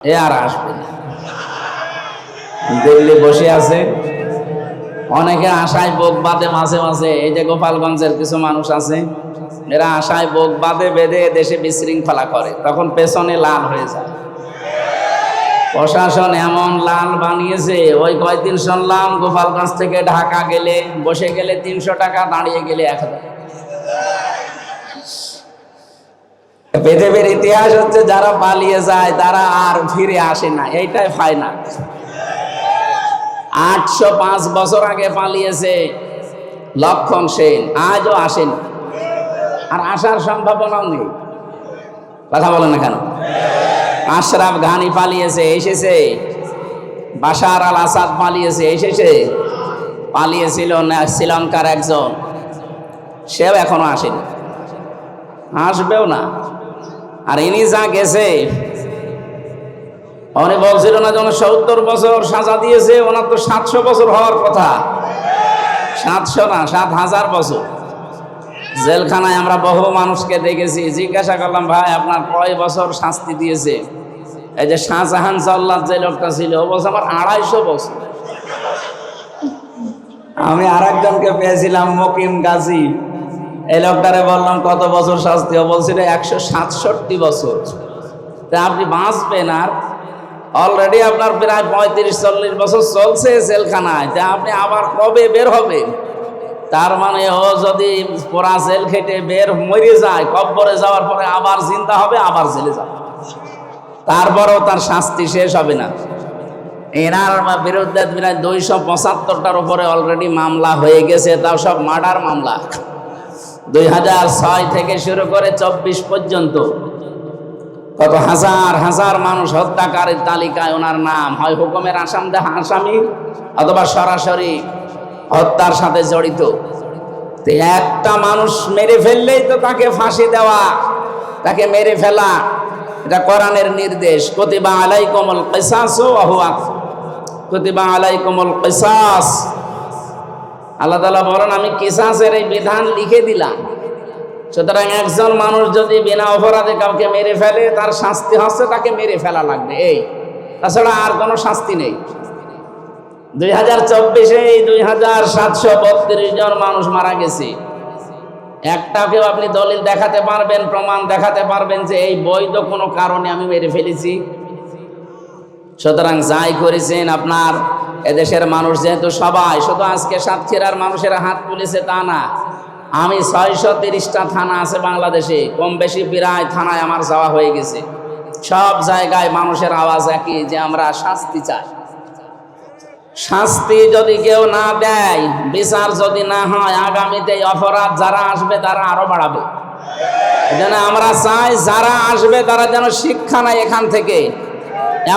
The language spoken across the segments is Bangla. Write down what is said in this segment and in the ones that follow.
এ আর আসবে না। দিল্লি বসে আছে। অনেকে আশায় বোক বাদে মাঝে মাঝে। এই যে গোপালগঞ্জের কিছু মানুষ আছে, এরা আশায় বোক বাদে বেঁধে দেশে বিশৃঙ্খলা করে। তখন পেছনে লাল হয়ে যায়। প্রশাসন এমন লাল বানিয়েছে, ওই কয়েকদিন শুনলাম গোপালগঞ্জ থেকে ঢাকা গেলে, বসে গেলে তিনশো টাকা, দাঁড়িয়ে গেলে এক হাজার। পৃথিবীর ইতিহাস হচ্ছে যারা পালিয়ে যায়, তারা আর ফিরে আসে না। এইটাই ফাইনাল আটশো পাঁচ বছর আগে পালিয়েছে লক্ষণ সেন, আজও আসেন আর আসার সম্ভাবনাও নেই। কথা বলেন না কেন? আশরাফ ঘানি পালিয়েছে, এসেছে। বাশার আল আসাদ পালিয়েছে, এসেছে। পালিয়েছিল শ্রীলঙ্কার একজন। সেও এখনও আসেনি আসবেও না। আর ইনি যা গেছে উনি বলছিল না যেন সত্তর বছর সাজা দিয়েছে, ওনার তো সাতশো বছর হওয়ার কথা। সাতশো না, সাত হাজার বছর। জেলখানায় আমরা বহু মানুষকে দেখেছি, জিজ্ঞাসা করলাম, ভাই, আপনার কয় বছর শাস্তি দিয়েছে? এই যে শাহজাহান জল্লাদ যে লোকটা ছিল, ও বলছে, আমার আড়াইশো বছর। আমি আর একজনকে পেয়েছিলাম, মকিম গাজী। এই লোকটারে বললাম, কত বছর শাস্তি ও বলছিল একশো সাতষট্টি বছর। তা আপনি বাঁচবেন আর? অলরেডি আপনার প্রায় পঁয়ত্রিশ, চল্লিশ বছর চলছে জেলখানায়। তা আপনি আবার কবে বের হবেন? তার মানে ও যদি পোড়া জেল খেটে বের মরে যায় কব্বরে যাওয়ার পরে আবার চিন্তা হবে, আবার জেলে যাবে। তারপরেও তার শাস্তি শেষ হবে না। এনার বিরুদ্ধে প্রায় দুইশো পঁচাত্তরটার উপরে অলরেডি মামলা হয়ে গেছে, তাও সব মার্ডার মামলা। দুই হাজার ছয় থেকে শুরু করে চব্বিশ পর্যন্ত কত হাজার হাজার মানুষ হত্যাকারীর তালিকায় ওনার নাম। হয় হুকুমের আসাম আসামি অথবা সরাসরি হত্যার সাথে জড়িত। একটা মানুষ মেরে ফেললেই তো তাকে ফাঁসি দেওয়া, তাকে মেরে ফেলা। এটা কোরআনের নির্দেশ। কতিবা আলাই কমল কেসাস আহুয়া কতিবা আলাই কমল কেসাস। আল্লাহ তালা বলেন, আমি কিসাসের এই বিধান লিখে দিলাম। সুতরাং একজন মানুষ যদি বিনা অপরাধে কাউকে মেরে ফেলে, তার শাস্তি হচ্ছে তাকে মেরে ফেলা লাগবে। এই, তাছাড়া আর কোনো শাস্তি নেই। দুই হাজার চব্বিশে দুই হাজার সাতশো বত্রিশ জন মানুষ মারা গেছে। একটাকেও আপনি দলিল দেখাতে পারবেন, প্রমাণ দেখাতে পারবেন যে এই বৈধ কোনো কারণে আমি মেরে ফেলেছি। সুতরাং যাই করেছেন আপনার এদেশের মানুষ যেহেতু সবাই, শুধু আজকে সাতক্ষীরার মানুষের হাত তুলেছে তা না। আমি ছয়শো তিরিশটা থানা আছে বাংলাদেশে কম বেশি প্রায় থানায় আমার যাওয়া হয়ে গেছে। সব জায়গায় মানুষের আওয়াজ একই যে আমরা শাস্তি চাই। শাস্তি যদি কেউ না দেয়, বিচার যদি না হয়, আগামীতে অপরাধ যারা আসবে তারা আরও বাড়াবে। যেন আমরা চাই যারা আসবে তারা যেন শিক্ষা নেয় এখান থেকে।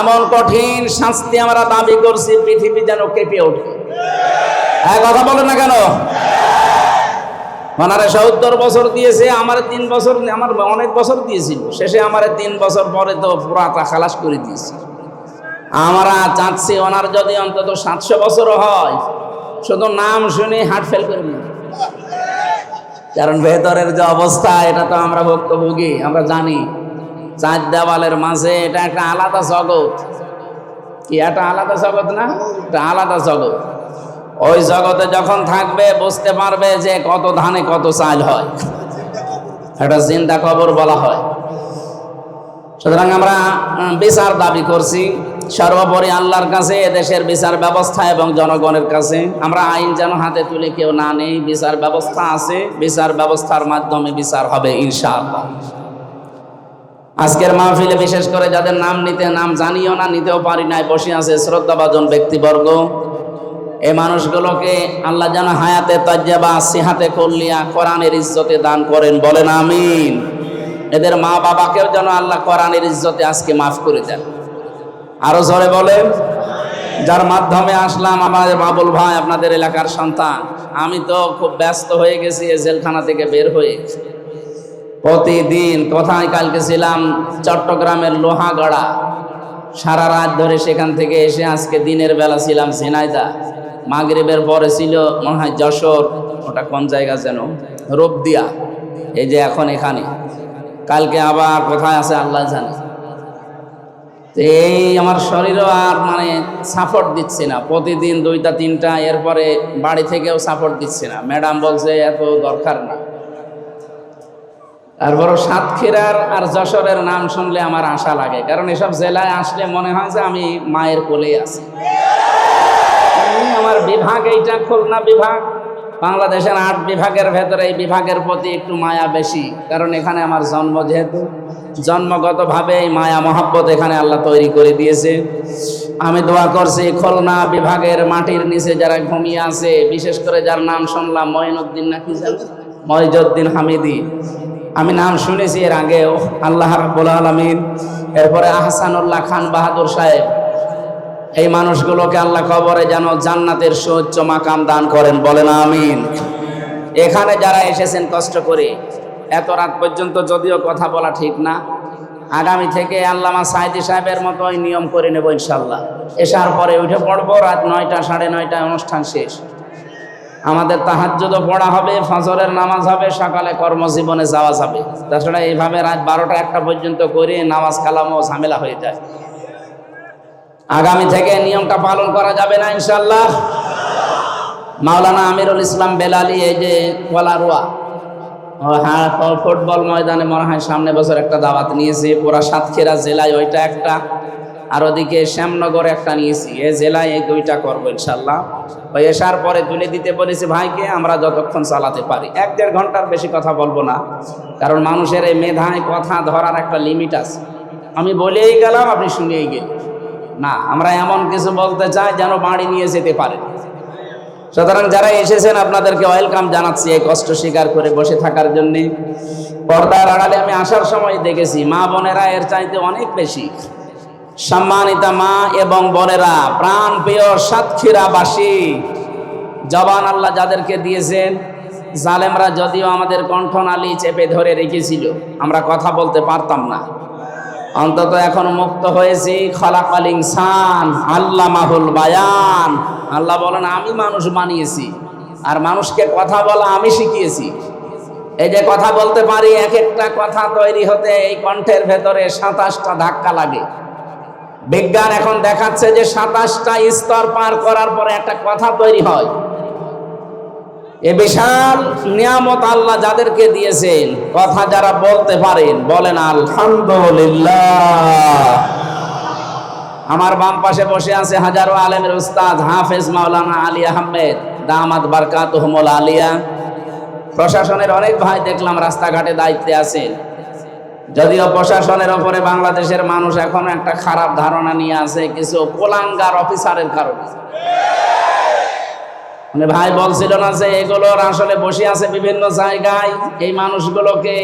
এমন কঠিন শাস্তি আমরা দাবি করছি, পৃথিবী যেন কেঁপে ওঠে। হ্যাঁ কথা বলে না কেন? ওনারা সত্তর বছর দিয়েছে, আমার তিন বছর, আমার অনেক বছর দিয়েছিল। শেষে আমার তিন বছর পরে তো পুরাটা খালাস করে দিয়েছে। আমরা চাচ্ছি ওনার যদি অন্তত সাতশো বছর হয়, শুধু নাম শুনে হার্ট ফেল করে নিই কারণ ভেতরের যে অবস্থা, এটা তো আমরা ভুক্তভোগী, আমরা জানি। চার দেওয়ালের মাঝে এটা একটা আলাদা জগৎ। কি একটা আলাদা জগৎ না? একটা আলাদা জগৎ। ওই জগতে যখন থাকবে, বুঝতে পারবে যে কত ধানে কত চাল হয়। একটা চিন্তা খবর বলা হয়। সুতরাং আমরা বিচার দাবি করছি, সর্বোপরি আল্লাহর কাছে, দেশের বিচার ব্যবস্থা এবং জনগণের কাছে। আমরা আইন যেন হাতে তুলে কেউ না নেই, বিচার ব্যবস্থা আছে, বিচার ব্যবস্থার মাধ্যমে বিচার হবে, ইনশাআল্লাহ। আজকের মাহফিলে বিশেষ করে যাদের নাম নিতে, নাম জানিও না, নিতেও পারি নাই, বসে আছে শ্রদ্ধাভাজন ব্যক্তিবর্গ। এই মানুষগুলোকে আল্লাহ যেন হায়াতে, তাজ্জাবা, সিহাতে করলিয়া কোরআনের ইজ্জতে দান করেন, বলেন আমিন। এদের মা বাবাকেও যেন আল্লাহ কোরআনের ইজ্জতে আজকে মাফ করে দেন। আরও জোরে বলেন, যার মাধ্যমে আসলাম আমাদের বাবুল ভাই, আপনাদের এলাকার সন্তান। আমি তো খুব ব্যস্ত হয়ে গেছি জেলখানা থেকে বের হয়ে। প্রতিদিন কোথায় কালকে ছিলাম? চট্টগ্রামের লোহাগড়া। সারা রাত ধরে সেখান থেকে এসে আজকে দিনের বেলা ছিলাম ঝিনাইদা। মাগরিবের পরে ছিল মনে হয় যশোর। ওটা কোন জায়গা যেন? রূপদিয়া এই যে এখন এখানে। কালকে আবার কোথায় আছে আল্লাহ জানে। এই আমার শরীরও আর মানে সাপোর্ট দিচ্ছে না। প্রতিদিন দুইটা, তিনটা, এরপরে বাড়ি থেকেও সাপোর্ট দিচ্ছে না। ম্যাডাম বলছে, এত দরকার না। তারপর সাতক্ষীরার আর যশোরের নাম শুনলে আমার আশা লাগে। কারণ এসব জেলায় আসলে মনে হয় যে আমি মায়ের কোলে আছি। আমার বিভাগ এইটা খুলনা বিভাগ। বাংলাদেশের আট বিভাগের ভেতরে এই বিভাগের প্রতি একটু মায়া বেশি। কারণ এখানে আমার জন্ম যেহেতু, জন্মগতভাবে এই মায়া, মহাব্বত এখানে আল্লাহ তৈরি করে দিয়েছে। আমি দোয়া করছি খুলনা বিভাগের মাটির নিচে যারা ঘুমিয়ে আছে, বিশেষ করে যার নাম শুনলাম, মঈনুদ্দিন নাকি? মহিজুদ্দিন হামিদি। আমি নাম শুনেছি এর আগেও আল্লাহ রাব্বুল আলামিন। এরপরে আহসানুল্লাহ খান বাহাদুর সাহেব, এই মানুষগুলোকে আল্লাহ কবরে যেন জান্নাতের সুউচ্চ মাকাম দান করেন, বলেন আমিন। এখানে যারা এসেছেন কষ্ট করে, এত রাত পর্যন্ত যদিও কথা বলা ঠিক না, আগামী থেকে আল্লামা সাইদি সাহেবের মতোই নিয়ম করে নেব ইনশাল্লাহ এসার পরে উঠে পড়ব, রাত নয়টা, সাড়ে নয়টায় অনুষ্ঠান শেষ। আমাদের তাহাজ্জুদও পড়া হবে, ফজরের নামাজ হবে, সকালে কর্মজীবনে যাওয়া যাবে। তাছাড়া এইভাবে রাত বারোটা একটা পর্যন্ত করে নামাজ কালামও ঝামেলা হয়ে যায়। আগামী থেকে নিয়মটা পালন করা যাবে না ইনশাল্লাহ মাওলানা আমিরুল ইসলাম বেলালি, এই যে কোলারুয়া হ্যাঁ ফুটবল ময়দানে মনে হয় সামনে বছর একটা দাওয়াত নিয়েছি, পুরা সাতক্ষীরা জেলায় ওইটা একটা। আর ওদিকে শ্যামনগর একটা নিয়েছি। এ জেলায় এই দুইটা করব ইনশাল্লাহ। ওই এসার পরে তুলে দিতে বলেছি, ভাইকে, আমরা যতক্ষণ চালাতে পারি। এক দেড় ঘণ্টার বেশি কথা বলব না, কারণ মানুষের এই মেধায় কথা ধরার একটা লিমিট আছে। আমি বলেই গেলাম, আপনি শুনেই গেলেন। না, আমরা এমন কিছু বলতে চাই যেন বাড়ি নিয়ে যেতে পারে। সুতরাং যারা এসেছেন, আপনাদেরকে ওয়েলকাম জানাচ্ছি এই কষ্ট স্বীকার করে বসে থাকার জন্যে। পর্দার আড়ালে আমি আসার সময় দেখেছি, মা বোনেরা এর চাইতে অনেক বেশি। সম্মানিতা মা এবং বোনেরা প্রাণ প্রিয় সাতক্ষীরাবাসী, জবান আল্লাহ যাদেরকে দিয়েছেন, জালেমরা যদিও আমাদের কণ্ঠনালী চেপে ধরে রেখেছিল, আমরা কথা বলতে পারতাম না। অন্তত এখন মুক্ত হয়েছি, খলাকাল ইনসান আল্লাহ মাহুল বায়ান। আল্লাহ বলেন, আমি মানুষ বানিয়েছি, আর মানুষকে কথা বলা আমি শিখিয়েছি। এই যে কথা বলতে পারি, এক একটা কথা তৈরি হতে এই কণ্ঠের ভেতরে সাতাশটা ধাক্কা লাগে। বিজ্ঞান এখন দেখাচ্ছে যে সাতাশটা স্তর পার করার পরে একটা কথা তৈরি হয়। এ বিশাল নিয়ামত আল্লাহ যাদেরকে দিয়েছেন, কথা যারা বলতে পারেন, বলেন আলহামদুলিল্লাহ। আমার বাম পাশে বসে আছে হাজারো আলেমের উস্তাদ হাফেজ মাওলানা আলী আহমেদ, দামাত বারকাত আলিয়া। প্রশাসনের অনেক ভাই দেখলাম রাস্তাঘাটে দায়িত্বে আছেন। যদিও প্রশাসনের ওপরে বাংলাদেশের মানুষ এখন একটা খারাপ ধারণা নিয়ে আছে, কিছু কোলাঙ্গার অফিসারের কারণে। মানে ভাই বলছিল না যে এগুলোর আসলে বসে আছে বিভিন্ন জায়গায়, এই মানুষগুলোকে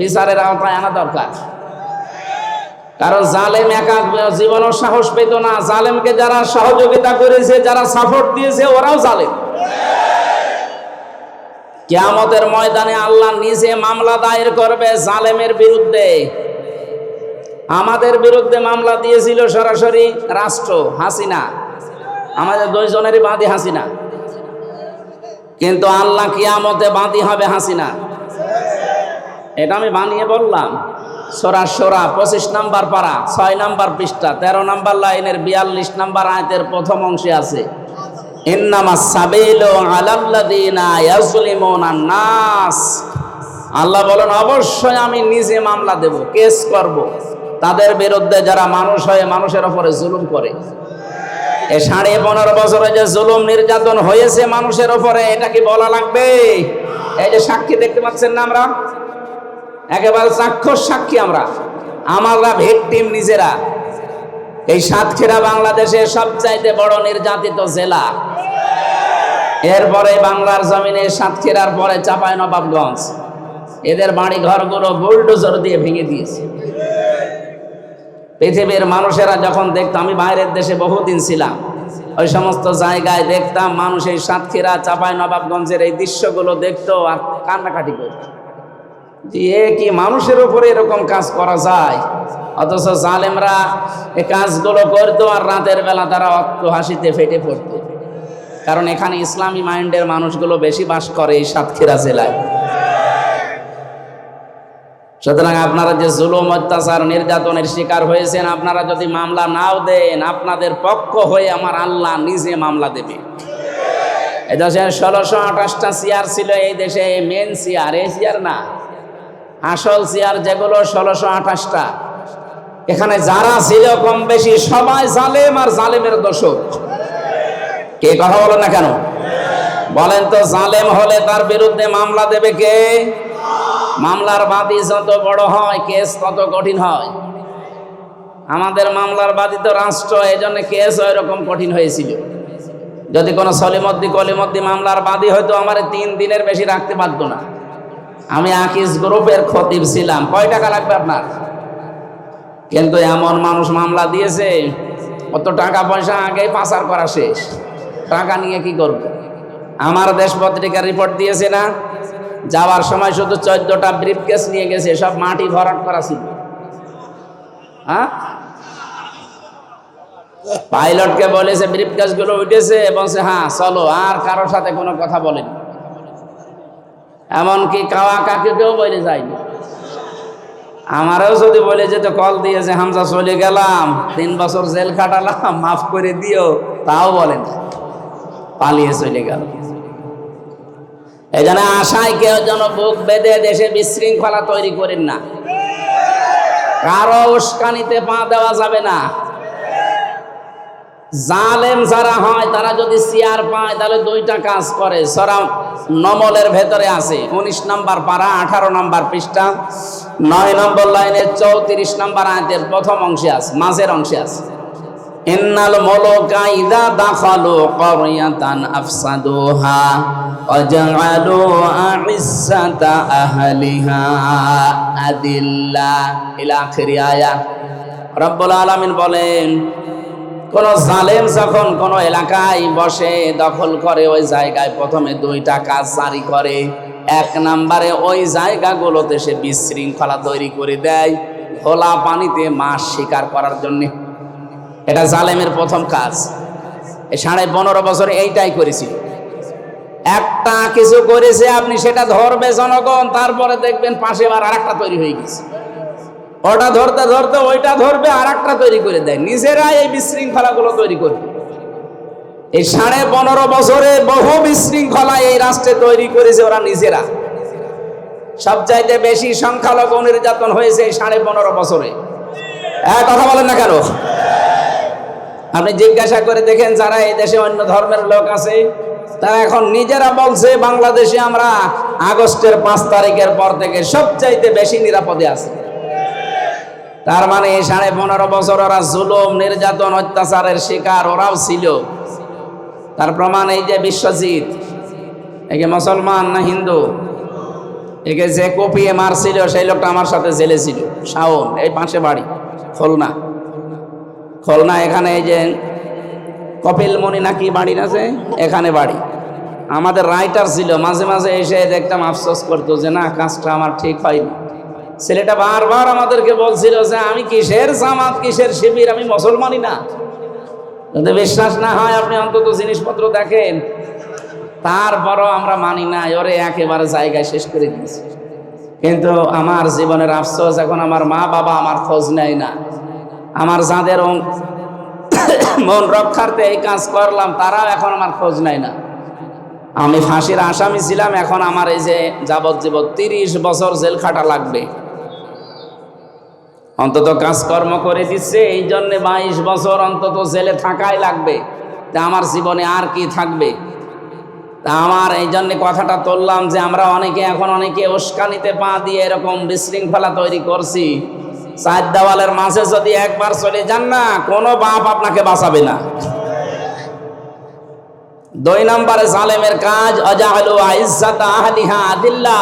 বিচারের আওতায় আনা দরকার। কারণ জালেম একা জীবনও সাহস পেত না। জালেমকে যারা সহযোগিতা করেছে, যারা সাপোর্ট দিয়েছে, ওরাও জালেম। কেয়ামতের ময়দানে আল্লাহ নিজে মামলা দায়ের করবে জালেমের বিরুদ্ধে। আমাদের বিরুদ্ধে মামলা দিয়েছিল সরাসরি রাষ্ট্র, হাসিনা। আমাদের দুইজনেরই বাদী হাসিনা। কিন্তু আল্লাহ কিয়ামতে বাদী হবে হাসিনা। এটা আমি বানিয়ে বললাম। সোরা সোরা পঁচিশ নাম্বার পারা, ছয় নাম্বার পৃষ্ঠা, তেরো নাম্বার লাইনের বিয়াল্লিশ নাম্বার আয়তের প্রথম অংশে আছে। আল্লাহ বলেন, অবশ্যই আমি নিজে মামলা দেব, কেস করব। তাদের বিরুদ্ধে যারা মানুষ হয়ে, মানুষের ওপরে জুলুম করে। এ সাড়ে পনেরো বছরে যে জুলুম নির্যাতন হয়েছে মানুষের ওপরে এটা কি বলা লাগবে? এই যে সাক্ষী দেখতে পাচ্ছেন না আমরা? একেবারে চাক্ষুষ সাক্ষী আমরা। আমরা ভিকটিম নিজেরা। এই সাতক্ষীরা বাংলাদেশের সবচাইতে বড় নির্যাতিত জেলা। এরপরে বাংলার জমিনে সাতক্ষীরার পরে চাপায় নবাবগঞ্জ এদের বাড়ি ঘরগুলো বুলডোজার দিয়ে ভেঙে দিয়েছে। পৃথিবীর মানুষেরা যখন দেখতো, আমি বাইরের দেশে বহুদিন ছিলাম, ওই সমস্ত জায়গায় দেখতাম মানুষ এই সাতক্ষীরা চাপায় নবাবগঞ্জের এই দৃশ্যগুলো দেখতো আর কান্নাকাটি করত। যে কি মানুষের উপরে এরকম কাজ করা যায়? অথচ জালেমরা এই কাজগুলো করতো আর রাতের বেলা তারা অক্ত হাসিতে ফেটে পড়তো। কারণ এখানে ইসলামী মাইন্ডের মানুষগুলো বেশি বাস করে এই সাতক্ষীরা জেলায়। সুতরাং আপনারা যে জুলুম, অত্যাচার, নির্যাতনের শিকার হয়েছেন, আপনারা যদি মামলা নাও দেন, আপনাদের পক্ষ হয়ে আমার আল্লাহ নিজে মামলা দেবে। এই দেশের ষোলোশো আঠাশটা চেয়ার ছিল, এই দেশে মেন চেয়ার এই চেয়ার না। আসল চেয়ার যেগুলো ষোলোশো আঠাশটা। এখানে যারা ছিল কম বেশি সবাই জালেম আর জালেমের দোষক কে কথা বলেন না কেন? বলেন তো জালেম হলে তার বিরুদ্ধে মামলা দেবে কে? মামলার বাদী যত বড় হয়, কেস তত কঠিন হয়। আমাদের মামলার বাদী তো রাষ্ট্র এই জন্য কেস ওই রকম কঠিন হয়েছিল। যদি কোনো সলিমদ্দি কলিমদ্দি মামলার বাদী হয়তো আমার তিন দিনের বেশি রাখতে পারতো না। আমি আকিস গ্রুপের খতিব ছিলাম। কয় টাকা লাগবে আপনার? কিন্তু এমন মানুষ মামলা দিয়েছে, অত টাকা পয়সা আগেই পাচার করা শেষ। টাকা নিয়ে কি করবে? আমার দেশ পত্রিকা রিপোর্ট দিয়েছে না, যাওয়ার সময় শুধু চোদ্দটা ব্রিফ কেস নিয়ে গেছে, সব মাটি ভরাট করা ছিল। হ্যাঁ? পাইলটকে বলেছে ব্রিফ কেসগুলো উঠেছে। বলছে হ্যাঁ চলো। আর কারোর সাথে কোনো কথা বলেনি। এমনকি কাওয়া কাকুকেও বলে যায়নি আমারও যদি বলে যেত কল দিয়েছে, হামজা চলে গেলাম, তিন বছর জেল খাটালাম, মাফ করে দিও, তাও বলেন পালিয়ে চলে গেল। এই জন্য আশায় কেউ যেন বুক বেঁধে দেশে বিশৃঙ্খলা তৈরি করেন না। কারও উস্কানিতে পা দেওয়া যাবে না। জালেম যারা হয়, তারা যদি চেয়ার পায়, তাহলে দুইটা কাজ করে। সরা নমলের ভেতরে আছে, উনিশ নম্বর পারা আঠারো নম্বর পৃষ্ঠা, নয় নম্বর লাইনের চৌত্রিশ নম্বর আয়তের প্রথম অংশে আছে, মাঝের অংশে আছে। আদিল্লা। বলেন কোন জালেম যখন কোন এলাকায় বসে, দখল করে ওই জায়গায় প্রথমে দুইটা কাজ জারি করে। এক নাম্বারে ওই জায়গাগুলোতে সে বিশৃঙ্খলা তৈরি করে দেয়, খোলা পানিতে মাছ শিকার করার জন্য। এটা জালেমের প্রথম কাজ। সাড়ে পনেরো বছরে এইটাই করেছিল। একটা কিছু করেছে, আপনি সেটা ধরবে জনগণ, তারপরে দেখবেন পাশে আবার আর একটা তৈরি হয়ে গেছে। ওটা ধরতে ধরতে ওইটা ধরবে আর একটা তৈরি করে দেয়। নিজেরাই এই বিশৃঙ্খলাগুলো তৈরি করবে। এই সাড়ে পনেরো বছরে বহু বিশৃঙ্খলা এই রাষ্ট্রে তৈরি করেছে ওরা নিজেরা। সবচাইতে বেশি সংখ্যালঘু নির্যাতন হয়েছে এই সাড়ে পনেরো বছরে। এক কথা বলেন না কেন? আপনি জিজ্ঞাসা করে দেখেন যারা এই দেশে অন্য ধর্মের লোক আছে, তারা এখন নিজেরা বলছে, বাংলাদেশে আমরা আগস্টের পাঁচ তারিখের পর থেকে সবচাইতে বেশি নিরাপদে আছে। তার মানে সাড়ে পনেরো বছর ওরা জুলুম, নির্যাতন, অত্যাচারের শিকার, ওরাও ছিল। তার প্রমাণ এই যে বিশ্বজিৎ একে মুসলমান না হিন্দু? একে যে কপিয়ে মারছিল, সেই লোকটা আমার সাথে জেলে ছিল। শাওন, এই পাশে বাড়ি, খুলনা। খুলনা এখানে এই যে কপিলমণি না কি বাড়ি আছে এখানে বাড়ি। আমাদের রাইটার ছিল, মাঝে মাঝে এসে দেখতাম, আফসোস করতো যে না, কাজটা আমার ঠিক হয়নি। ছেলেটা বারবার আমাদেরকে বলছিল যে, আমি কিসের জামাত, কিসের শিবির? আমি মুসলমানই না। যদি বিশ্বাস না হয়, আপনি অন্তত জিনিসপত্র দেখেন। তারপরও আমরা মানি না, ওরে একেবারে জায়গায় শেষ করে দিয়েছি। কিন্তু আমার জীবনের আফসোস, এখন আমার মা বাবা আমার খোঁজ নেয় না। আমার যাদের মন রক্ষার্থে এই কাজ করলাম, তারাও এখন আমার খোঁজ নেয় না। আমি ফাঁসির আসামি ছিলাম, এখন আমার এই যে যাবজ্জীবন তিরিশ বছর জেল খাটা লাগবে। অন্তত কাজকর্ম করে দিচ্ছে, এই জন্যে বাইশ বছর অন্তত জেলে থাকাই লাগবে। তা আমার জীবনে আর কি থাকবে? তা আমার এই জন্য কথাটা তুললাম যে আমরা অনেকে, এখন অনেকে উস্কানিতে পা দিয়ে এরকম বিশৃঙ্খলা তৈরি করছি। চার দেওয়ালের মাঝে যদি একবার চলে যান না, কোনো বাপ আপনাকে বাঁচাবে না। দুই নম্বরে জালেমের কাজ, অজাহলু আইজ্জাত আহলিহা আদিল্লা।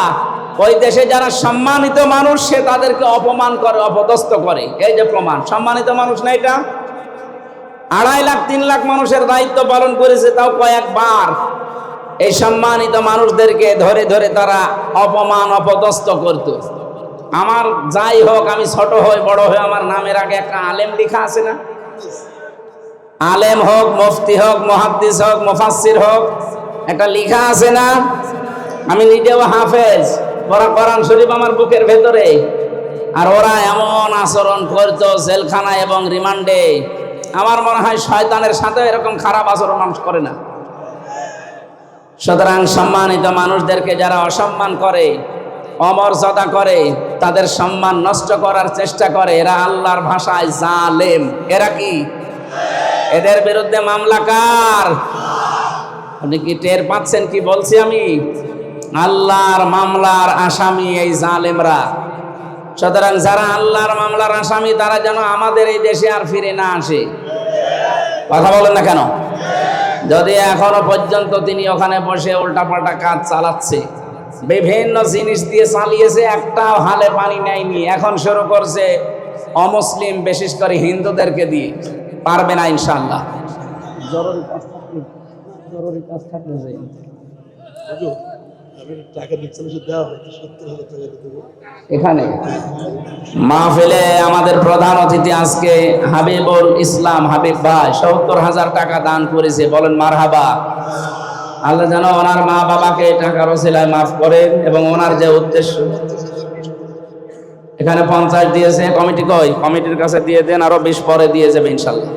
ওই দেশে যারা সম্মানিত মানুষ, সে তাদেরকে অপমান করে, অপদস্থ করে। এই যে প্রমাণ, সম্মানিত মানুষ না এটা? আড়াই লাখ, তিন লাখ মানুষের দায়িত্ব পালন করেছে তাও কয়েকবার। এই সম্মানিত মানুষদেরকে ধরে ধরে তারা অপমান, অপদস্থ করত। আমার যাই হোক, আমি ছোট হই, বড় হই, আমার নামের আগে একটা আলেম লেখা আছে না? আলেম হোক, মুফতি হোক, মহাদ্দিস হোক, মুফাসসির হোক, একটা লেখা আছে না? আমি নিজেও হাফেজ, পড়া কোরআন শরীফ আমার বুকের ভেতরে। আর ওরা এমন আচরণ করতো জেলখানা এবং রিমান্ডে। আমার মনে হয় শয়তানের সাথে এরকম খারাপ আচরণ মানুষ করে না। সুতরাং সম্মানিত মানুষদেরকে যারা অসম্মান করে, অমর্যাদা করে, তাদের সম্মান নষ্ট করার চেষ্টা করে, এরা আল্লাহর ভাষায় জালেম। এরা কি? এদের বিরুদ্ধে মামলা কার? আপনি কি টের পাচ্ছেন কি বলছি আমি? আল্লাহর মামলার আসামি এই জালেমরা। সুতরাং যারা আল্লাহর মামলার আসামি, তারা যেন আমাদের এই দেশে আর ফিরে না আসে। কথা বলেন না কেন? যদি এখনও পর্যন্ত তিনি ওখানে বসে উল্টাপাল্টা কাজ চালাচ্ছে, বিভিন্ন জিনিস দিয়ে চালিয়েছে, একটাও হালে পানি নেয়নি, এখন শুরু করছে অমুসলিম, বিশেষ করে হিন্দুদেরকে দিয়ে। পারবে না ইনশাল্লাহ জরুরি কাজ থাকলে জরুরি কাজ এখানে মাহফিলে আমাদের প্রধান অতিথি আজকে হাবিবুল ইসলাম হাবিব ভাই সত্তর হাজার টাকা দান করেছে বলেন মারহাবা। আল্লাহ যেন ওনার মা বাবাকে টাকার ওসিলায় মাফ করেন এবং ওনার যে উদ্দেশ্য এখানে পঞ্চাশ দিয়েছে, কমিটি কই কমিটির কাছে দিয়ে দেন, আরও বিশ পরে দিয়ে যাবে ইনশাল্লাহ।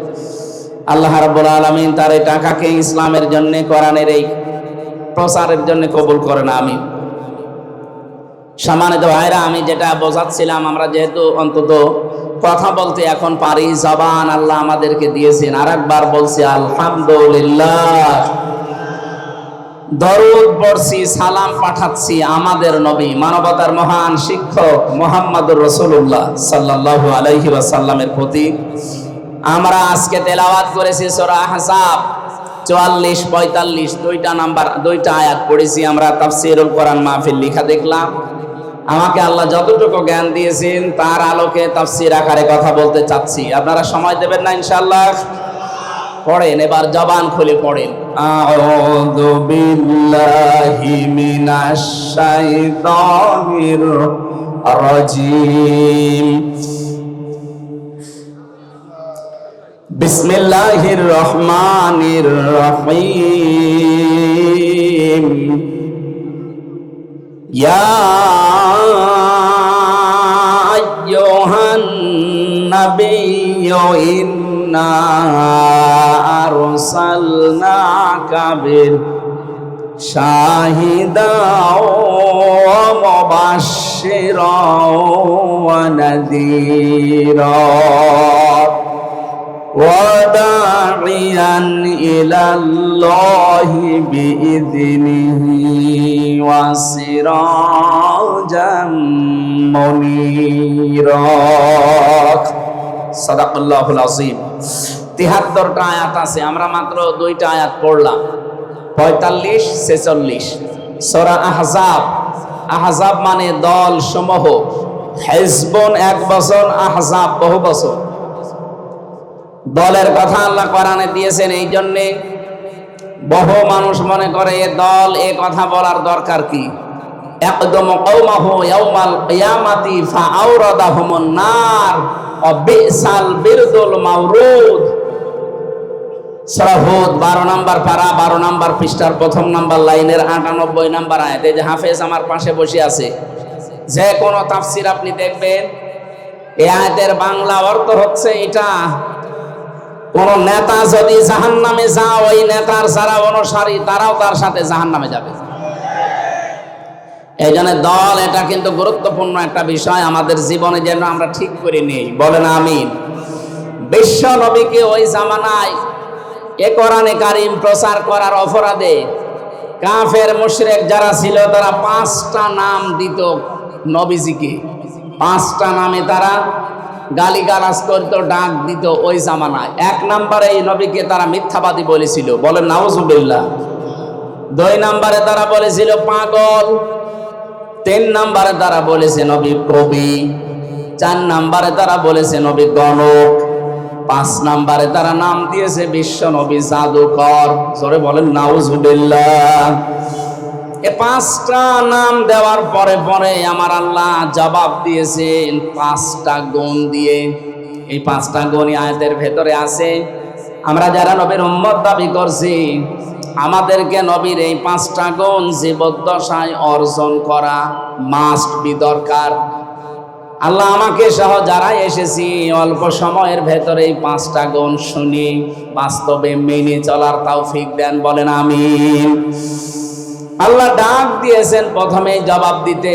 আল্লাহ রাব্বুল আলামিন তার এই টাকাকে ইসলামের জন্য, কোরআনের এই প্রচারের জন্য কবুল করেন, আমিন। সম্মানিত ভাইরা, আমি যেটা বোঝাচ্ছিলাম, আমরা যেহেতু অন্তত কথা বলতে এখন পারি, জবান আল্লাহ আমাদেরকে দিয়েছেন। আর একবার বলছি, আলহামদুলিল্লাহ। দরুদ পড়ছি, সালাম পাঠাচ্ছি আমাদের নবী, মানবতার মহান শিক্ষক মোহাম্মদুর রসুল্লাহ সাল্লাল্লাহু আলাইহি ওয়াসাল্লামের প্রতি। আমরা আজকে তেলাওয়াত করেছি সূরা আহজাব, চুয়াল্লিশ, পঁয়তাল্লিশ, দুইটা নাম্বার, দুইটা আয়াত পড়েছি আমরা, তাফসিরুল কোরআন মাহফিল লিখা দেখলাম। আমাকে আল্লাহ যতটুকু জ্ঞান দিয়েছেন, তার আলোকে তাফসির আকারে কথা বলতে চাচ্ছি। আপনারা সময় দেবেন না, ইনশাআল্লাহ। পড়েন, এবার জবান খুলে পড়েন। আউযু বিল্লাহি মিনাশ শাইতানির রাজিম। বিসমিল্লাহির রহমানির রহিম। ইয়া আইয়ুহান নাবিয়্যু ইন্না أرسلناك شاهدا ومبشرا ونذيرا وداعيا إلى الله بإذنه وسراجا منيرا সাদাকুল্লাহুল আসিম তিহাত্তরটা আয়াত আছে, আমরা মাত্র দুইটা আয়াত পড়লাম। পঁয়তাল্লিশ, ছেচল্লিশ। সরা আহজাব। আহজাব মানে দল সমূহ হেজবন এক বছর, আহজাব বহু বছর। দলের কথা আল্লাহ কোরআনে দিয়েছেন, এই জন্যে বহু মানুষ মনে করে এ দল, এ কথা বলার দরকার কি? একদম কৌমাহ নার। ওয়া বিরদুল মাওরুদ। সূরা হুদ 12 নাম্বার পারা 12 নাম্বার পৃষ্ঠার প্রথম নাম্বার লাইনের 98 নাম্বার আয়াত। এই যে হাফেজ আমার পাশে বসে আছে। আপনি দেখবেন, এই আয়াতের বাংলা অর্থ হচ্ছে এটা, কোন নেতা যদি জাহান নামে যা ওই নেতার যারা অনুসারী, তারাও তার সাথে জাহান নামে যাবে। এই জন্য দল এটা কিন্তু গুরুত্বপূর্ণ একটা বিষয়। আমাদের জীবনে যেন আমরা ঠিক করে নেই। বলেন আমিন। বিশ্ব নবীকে ওই জামানায় এ কোরআনে কারিম প্রচার করার অপরাধে কাফের, মুশরিক যারা ছিল, তারা পাঁচটা নাম দিত নবীজিকে। পাঁচটা নামে তারা গালি গালিগালাজ করত, ডাক দিত ওই জামানায়। এক নম্বরে এই নবীকে তারা মিথ্যাবাদী বলেছিল। বলেন, নাউজুবিল্লাহ। দুই নম্বরে তারা বলেছিল, পাগল। তিন নাম্বারে তারা বলেছে নবী কবি, চার নাম্বারে তারা বলেছে নবী গণক, পাঁচ নাম্বারে তারা নাম দিয়েছে বিশ্ব নবী জাদুকর। সরে বলেন, নাউজুবিল্লাহ। এ পাঁচটা নাম দেওয়ার পরে পরে আমার আল্লাহ জবাব দিয়েছেন পাঁচটা গুণ দিয়ে। এই পাঁচটা গুণ আয়াতের ভেতরে আছে। আমরা যারা নবীর উম্মত দাবি করছি আমাদেরকে নবীর এই পাঁচটা গুণ জীবদ্দশায় অর্জন করা মাস্ট বি দরকার। আল্লাহ আমাকে সহ যারা এসেছি, অল্প সময়ের ভেতরে এই পাঁচটা গুণ শুনি, বাস্তবে মেনে চলার তৌফিক দেন, বলেন আমিন। আল্লাহ ডাক দিয়েছেন প্রথমে জবাব দিতে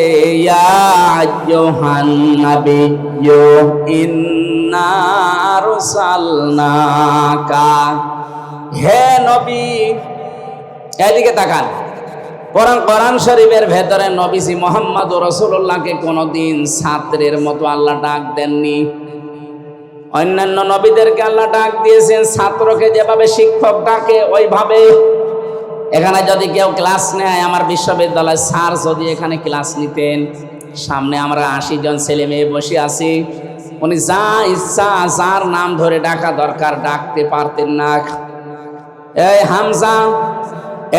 হে নবী এদিকে তাকান। কোরআন কোরআন শরীফের ভেতরে নবীজি মোহাম্মদ রসুল্লাহকে কোনোদিন ছাত্রের মতো আল্লাহ ডাক দেননি। অন্যান্য নবীদেরকে আল্লাহ ডাক দিয়েছেন, ছাত্রকে যেভাবে শিক্ষক ডাকে, ওইভাবে। এখানে যদি কেউ ক্লাস নেয়, আমার বিশ্ববিদ্যালয় স্যার যদি এখানে ক্লাস নিতেন, সামনে আমরা আশি জন ছেলে মেয়ে বসে আছি, উনি যা ইচ্ছা, যার নাম ধরে ডাকা দরকার, ডাকতে পারতেন না। এই হামজা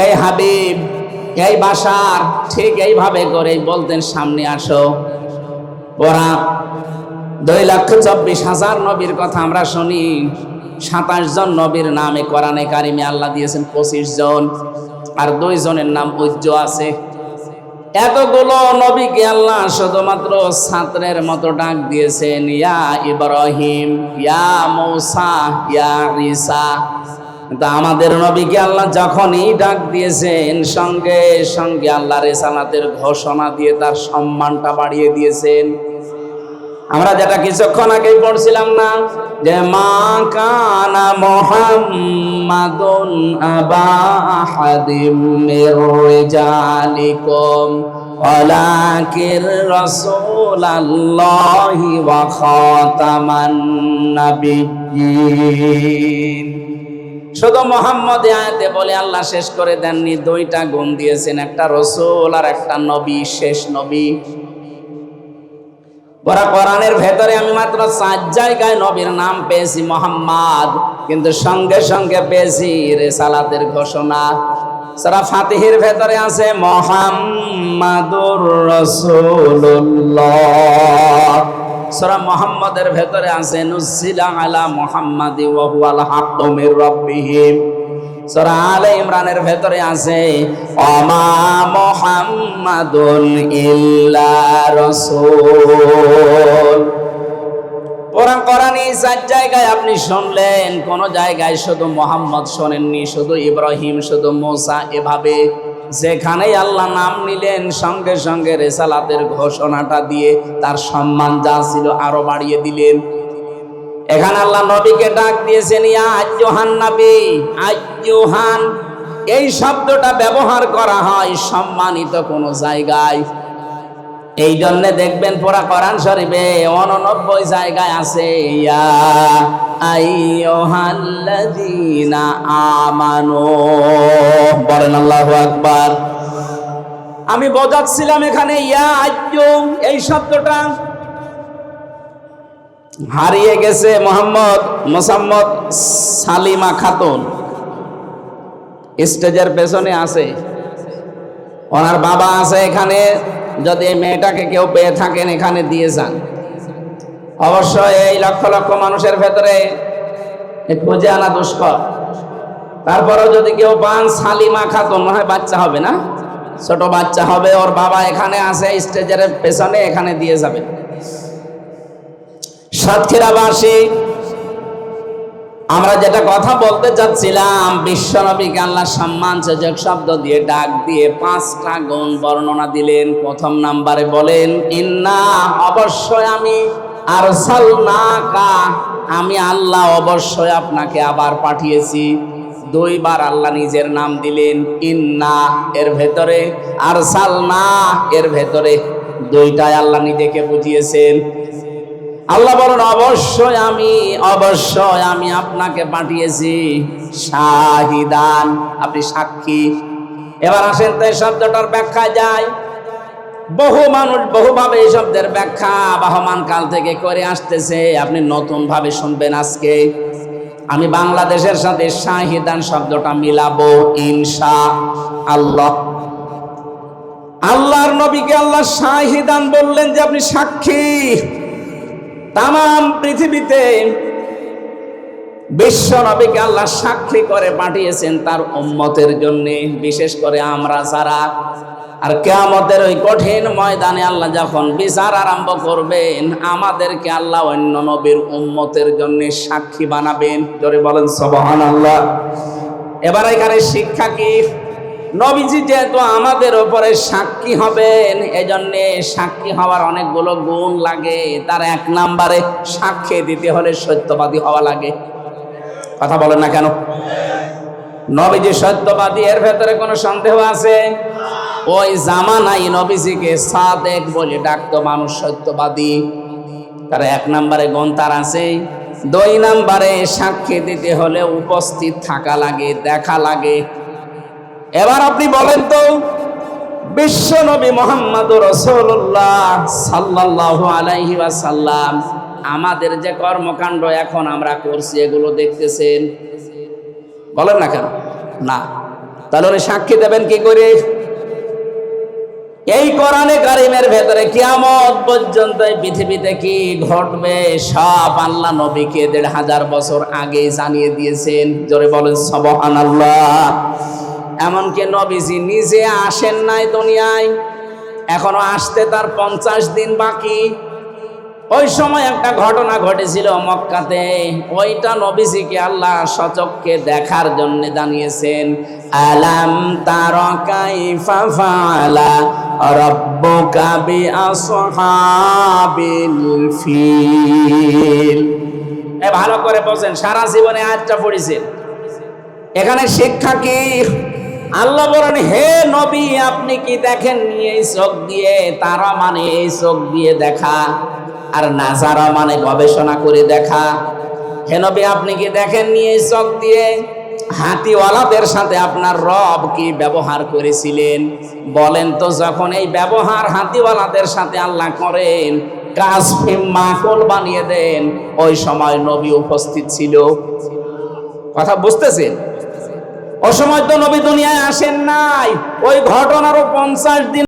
এই হাবিব, এই বাসার ঠিক এইভাবে করে বলতেন, সামনে আসো। ওরা দুই লক্ষ চব্বিশ হাজার নবীর কথা আমরা শুনি। সাতাশ জন নবীর নামে কোরআনে কারিমে আল্লাহ দিয়েছেন পঁচিশ জন, আর দুই জনের নাম উজ্জ আছে। এতগুলো নবীকে আল্লাহ শুধুমাত্র ছাত্রের মতো ডাক দিয়েছেন, ইয়া ইব্রাহিম, ইয়া মৌসা, ইয়া রিসা তা আমাদের নবীকে আল্লাহ যখনই ডাক দিয়েছেন, সঙ্গে সঙ্গে আল্লাহ রেসালাতের ঘোষণা দিয়ে তার সম্মানটা বাড়িয়ে দিয়েছেন। আমরা যেটা কিছুক্ষণ আগেই পড়ছিলাম না, যে মা কানা মোহাম্মাদুন আবা আহাদিম মির রিজালিকুম, ওয়ালাকির রাসূলাল্লাহি ওয়া খাতামান নাবিয়্যিন। শুধু মোহাম্মদ আয়াতে বলে আল্লাহ শেষ করে দেননি, দুইটা গুণ দিয়েছেন, একটা রসুল আর একটা নবী, শেষ নবী। ওরা কোরআনের ভেতরে আমি মাত্র চার জায়গায় নবীর নাম পেয়েছি মোহাম্মদ, কিন্তু সঙ্গে সঙ্গে পেয়েছি রেসালাতের ঘোষণা। সারা ফাতিহির ভেতরে আছে মোহাম্মদুর রসুল্লাহ সরা মোহাম্মদের ভেতরে আছে নুসিলা আলা মোহাম্মদি ওয়াহুয়াল হাক্কু মির রাব্বিহিম। সূরা আলে ইমরানের ভেতরে আছে অমা মোহাম্মাদুন ইল্লা রাসূল। কোরআন এই চার জায়গায় আপনি শুনলেন, কোন জায়গায় শুধু মোহাম্মদ শোনেননি, শুধু ইব্রাহিম, শুধু মোসা এভাবে। যেখানেই আল্লাহ নাম নিলেন, সঙ্গে সঙ্গে রেসালাতের ঘোষণাটা দিয়ে তার সম্মান যা ছিল আরও বাড়িয়ে দিলেন। এখানে আল্লাহ নবীকে ডাক দিয়েছেন, ইয়া নবী আজ্জোহান এই শব্দটা ব্যবহার করা হয় সম্মানিত কোনো জায়গায়। এই জন্য দেখবেন পুরা কোরআন শরীফে অননব্বই জায়গায় আছে, ইয়া আকবার। আমি বোঝাচ্ছিলাম এখানে ইয়া আজ্জু এই শব্দটা হারিয়ে গেছে মোহাম্মদ মোসাম্মদ সালিমা খাতুন। স্টেজের পেছনে আছে। ওনার বাবা আছে এখানে। যদি এই মেয়েটাকে কেউ পেয়ে থাকেন, এখানে দিয়ে যান। অবশ্যই এই লক্ষ লক্ষ মানুষের ভেতরে খুঁজে আনা দুষ্কর। তারপরেও যদি কেউ পান, সালিমা খাতুন হয় বাচ্চা হবে না? ছোট বাচ্চা হবে, ওর বাবা এখানে আছে, স্টেজের পেছনে এখানে দিয়ে যাবে। সাতক্ষীরাবাসী আমরা যেটা কথা বলতে চাচ্ছিলাম, বিশ্বনবীকে আল্লাহ সম্মান সূচক শব্দ দিয়ে ডাক দিয়ে পাঁচটা গুণ বর্ণনা দিলেন। প্রথম নাম্বারে বলেন, ইন্না অবশ্যই আমি আর কা আমি আল্লাহ অবশ্যই আপনাকে আবার পাঠিয়েছি। দুইবার আল্লাহ নিজের নাম দিলেন, ইন্না। এর ভেতরে আর সালনা এর ভেতরে দুইটাই আল্লাহ নিজেকে বুঝিয়েছেন। আল্লাহ বলেন, অবশ্যই আমি অবশ্যই আমি আপনাকে পাঠিয়েছি শাহিদান। আপনি সাক্ষী। এবার আসেন তো এই শব্দটার ব্যাখ্যা যায় বহু মানুষ বহুভাবে এই শব্দের ব্যাখ্যা বাহমান কাল থেকে করে আসতেছে। আপনি নতুন ভাবে শুনবেন আজকে। আমি বাংলাদেশের সাথে শাহিদান শব্দটা মিলাবো, ইনশা আল্লাহ। আল্লাহর নবীকে আল্লাহ শাহিদান বললেন যে আপনি সাক্ষী। তাম পৃথিবীতে বিশ্ব নবীকে আল্লাহ সাক্ষী করে পাঠিয়েছেন তার উম্মতের জন্য, বিশেষ করে আমরা যারা। আর কেয়ামতের ওই কঠিন ময়দানে আল্লাহ যখন বিচার আরম্ভ করবেন, আমাদেরকে আল্লাহ অন্য নবীর উম্মতের জন্য সাক্ষী বানাবেন। জোরে বলেন সবহান আল্লাহ এবার এখানে শিক্ষা কি? নবীজি যেহেতু আমাদের ওপরে সাক্ষী হবেন, এজন্য সাক্ষী হওয়ার অনেকগুলো গুণ লাগে। তার এক নাম্বারে সাক্ষী দিতে হলে সত্যবাদী হওয়া লাগে। কথা বলেন না কেন? নবীজি সত্যবাদী, এর ভেতরে কোনো সন্দেহ আছে? ওই জামানাই নবীজিকে সাদেক বলে ডাকতো মানুষ সত্যবাদী। তার এক নম্বরে গুণ তার আছে। দুই নম্বরে সাক্ষী দিতে হলে উপস্থিত থাকা লাগে, দেখা লাগে। এবার আপনি বলেন তো, বিশ্ব নবী মোহাম্মদ রসুল্লাহ সাল্লাহ আলাইহি আমাদের যে কর্মকাণ্ড এখন আমরা করছি, এগুলো দেখতেছেন? বলেন না কেন? না। তাহলে সাক্ষী দেবেন কি করে? এই কোরআনে কারিমের ভেতরে কিয়ামত পর্যন্ত পৃথিবীতে কি ঘটবে, সব আল্লাহ নবীকে দেড় হাজার বছর আগে জানিয়ে দিয়েছেন। জোরে বলেন সবহান আল্লাহ এমনকি নবীজি নিজে আসেন নাই দুনিয়ায়। এখনও আসতে তার পঞ্চাশ দিন বাকি। ওই সময় একটা ঘটনা ঘটেছিল মক্কাতে। ওইটা নবীজিকে আল্লাহ সচককে দেখার জন্য জানিয়েছেন, আলাম তার কাইফা ফালা রাব্বুকা বিআসহাবিল ফিল। এ ভালো করে বলছেন সারা জীবনে আয়াতটা পড়েছেন। এখানে শিক্ষা কি? আল্লাহ বলেন, হে নবী, আপনি কি দেখেননি এই চোখ দিয়ে? তারা মানে এই চোখ দিয়ে দেখা। আর নাজারা মানে গবেষণা করে দেখা। হে নবী, আপনি কি দেখেননি এই চোখ দিয়ে? হাতিওয়ালাদের সাথে আপনার রব কি ব্যবহার করেছিলেন? বলেন তো, যখন এই ব্যবহার হাতিওয়ালাদের সাথে আল্লাহ করেন কাজ মাকল বানিয়ে দেন, ওই সময় নবী উপস্থিত ছিল। কথা বুঝতেছেন? ও সময় তো নবী দুনিয়ায় আসেন নাই। ওই ঘটনারও পঞ্চাশ দিন